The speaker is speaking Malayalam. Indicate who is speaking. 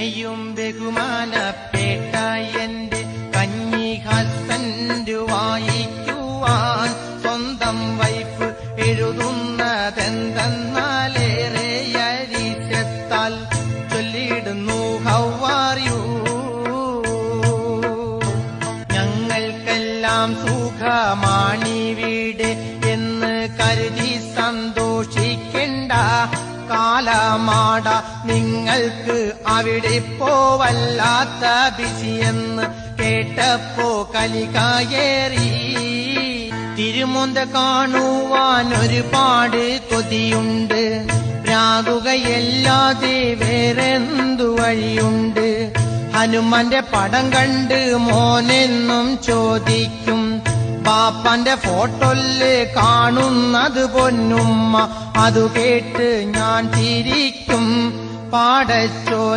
Speaker 1: എന്നെയും ബഹുമാനപ്പെട്ട എന്റെ കഞ്ഞി ഹസ്ബൻഡ് വായിക്കുവാൻ സ്വന്തം വൈഫ് എഴുതുന്നതെന്തെന്നാലേറെ ചൊല്ലിടുന്നു ഹൗവാറിയൂ ഞങ്ങൾക്കെല്ലാം സുഖമാണിവിടെ എന്ന് കാലമാട നിങ്ങൾക്ക് അവിടെ പോവല്ലാത്ത ബിസിയെന്ന് കേട്ടപ്പോ കലികായേറി തിരുമുന്ത കാണുവാൻ ഒരുപാട് കൊതിയുണ്ട്. പ്രാകുകയല്ലാതെ വേറെന്തു വഴിയുണ്ട്? ഹനുമാന്റെ പടം കണ്ട് മോനെന്നും ചോദിക്കും. പാപ്പന്റെ ഫോട്ടോൽ കാണുന്നത് പൊന്നുമ്മ. അതു കേട്ട് ഞാൻ ചിരിക്കും. പാടച്ചോ